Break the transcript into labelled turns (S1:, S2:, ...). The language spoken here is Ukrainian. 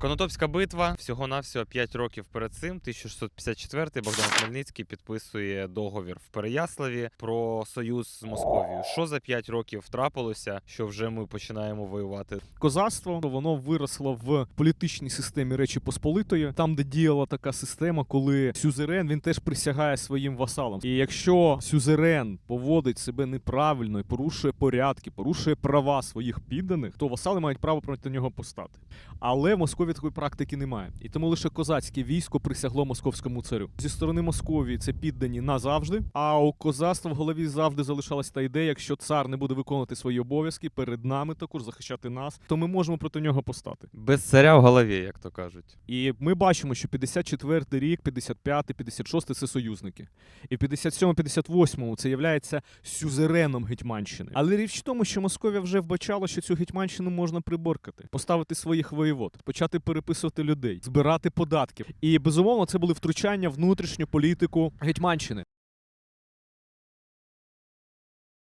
S1: Конотопська битва всього-навсього 5 років перед цим, 1654 Богдан Хмельницький підписує договір в Переяславі про союз з Московією. Що за 5 років трапилося, що вже ми починаємо воювати?
S2: Козацтво воно виросло в політичній системі Речі Посполитої, там, де діяла така система, коли сюзерен він теж присягає своїм васалам. І якщо сюзерен поводить себе неправильно і порушує порядки, порушує права своїх підданих, то васали мають право проти нього постати. Але в Московії такої практики немає. І тому лише козацьке військо присягло московському царю. Зі сторони Московії це піддані назавжди. А у козацтва в голові завжди залишалась та ідея, якщо цар не буде виконувати свої обов'язки перед нами, також захищати нас, то ми можемо проти нього постати.
S1: Без царя в голові, як то кажуть.
S2: І ми бачимо, що 54 рік, 55, 56 це союзники. І в 57, 58 це являється сюзереном Гетьманщини. Але річ в тому, що Московія вже вбачала, що цю Гетьманщину можна приборкати, поставити своїх воєвод, почати переписувати людей, збирати податки. І безумовно це були втручання внутрішню політику Гетьманщини.